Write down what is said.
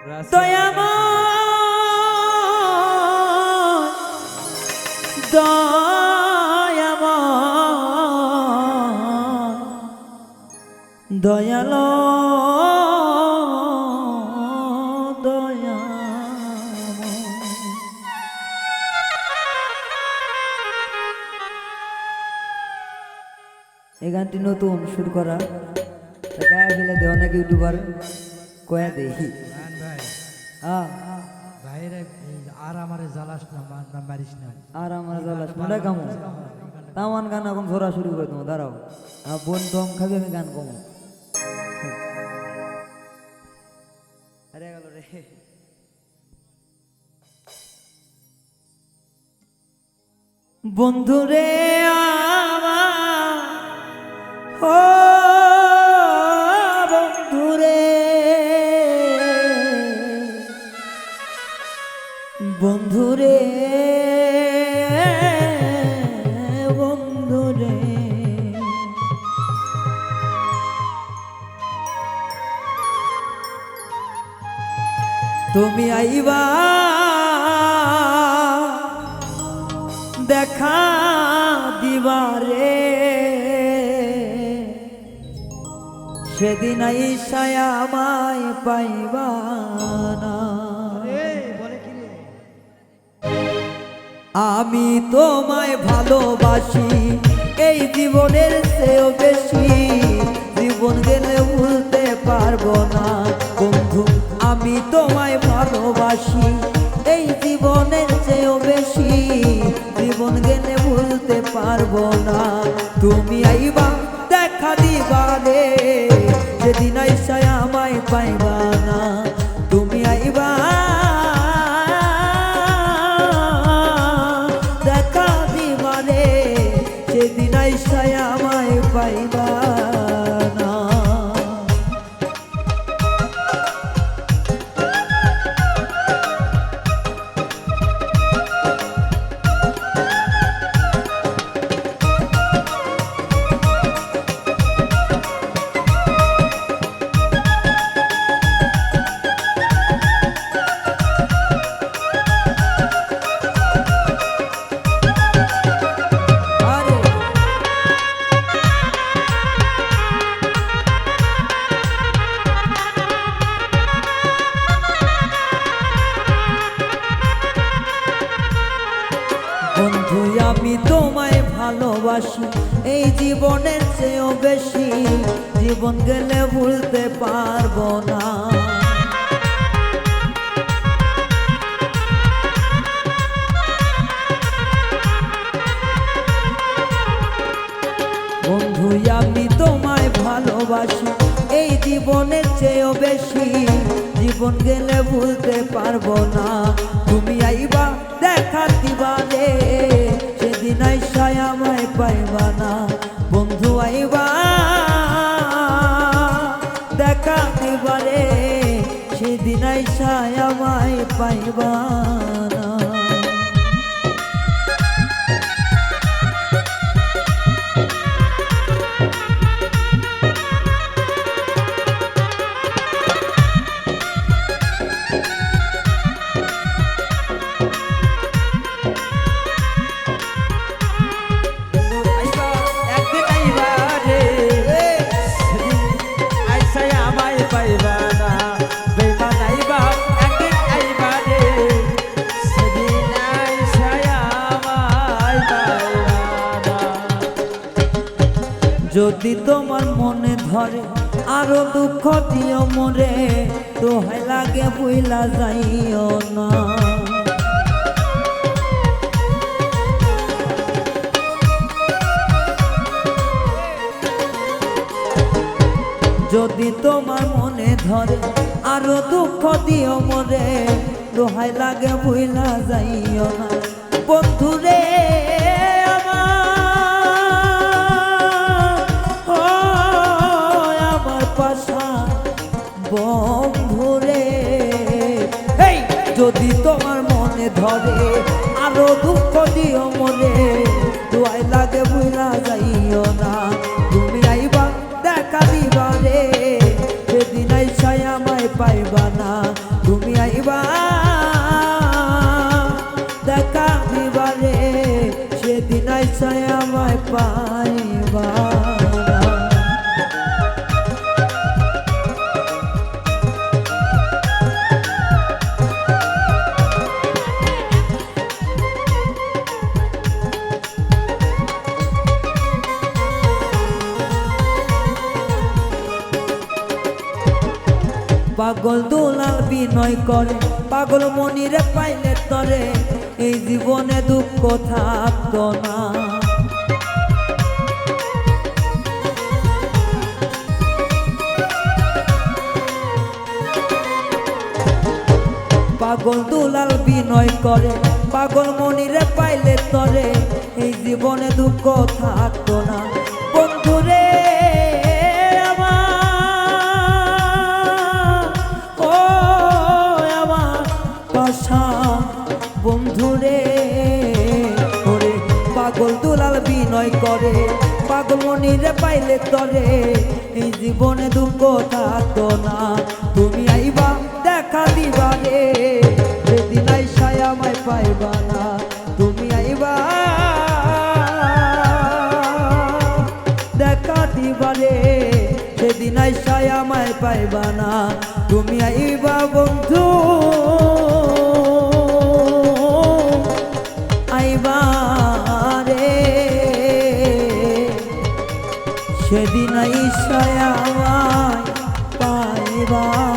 দয়াময় দয়াময়। দয়াল এই গানটি নতুন, শুরু করা। গায়ে ফেলে দেওয়া নাকি ইউটিউবার? কয়া দেখি হ্যাঁ। ভাইরে আর আমারে জ্বালাস না না মারিস না। আর আমার জ্বালাস মনে কামো? তামান গান এখন ধরা শুরু করে দেবো দাঁড়াও। আর বোন টম খাবি আমি গান কমো। আরে গেল রে। বন্ধুরে আমার ও বন্ধুরে বন্ধুরে। তুমি আইবা দেখা দিবারে সেদিন আইসায় আমায় পাইবা না। আমি তোমায় ভালোবাসি, এই জীবনের চেয়েও বেশি। জীবন গেলে ভুলতে পারব না, বন্ধু, আমি তোমায় ভালোবাসি, এই জীবনের চেয়েও বেশি। জীবন গেলে ভুলতে পারব না, তুমি আইবা, দেখা দিবা রে। যেদিন আইসায় আমায় পাইবা আমায় পাইবা আমি তোমায় ভালোবাসি, এই জীবনের চেয়েও বেশি। জীবন গেলে ভুলতে পারব না। বন্ধু, আমি তোমায় ভালোবাসি, এই জীবনের চেয়েও বেশি। জীবন গেলে ভুলতে পারব না। তুমি আইবা দেখা দিবা আইসায় আমায় পাইবা না। বন্ধু আইবা দেখা দিবারে সেদিন আইসায় আমায় পাইবা যদি তোমার মনে ধরে, আরও দুঃখ দিও মরে দোহাই লাগে বুইলা যাইও না। যদি তোমার মনে ধরে, আরও দুঃখ দিও মরে দোহাই লাগে বুইলা যাইও না। বন্ধুরে ধরে, আরও দুঃখ দিও মনে। দোয়াই লাগে বুইলা যাইও না। তুমি আইবা, দেখা দিবা রে। সেদিন আইসাই আমায় পাইবা না। তুমি আইবা, দেখা দিবারে সেদিন আইসায় আমায় পাইবা পাগল দুলাল বিনয় করে। পাগল মনিরে পাইলে তরে এই জীবনে দুঃখ থাকতো না। পাগল দুলাল বিনয় করে। পাগল মনিরে পাইলে তরে এই জীবনে দুঃখ থাকতো না। পাগল পাইলে তরে, এই জীবনে দুঃখ থাকতো না। তুমি আইবা, দেখা দিবা রে, সেদিন আইসায় আমায় পাইবা না। তুমি আইবা, দেখা দিবা রে, সেদিন আইসায় আমায় পাইবা না। তুমি আইবা, বন্ধু, আইবা। সেদিন ঈশ্বয় আমায় পাইবা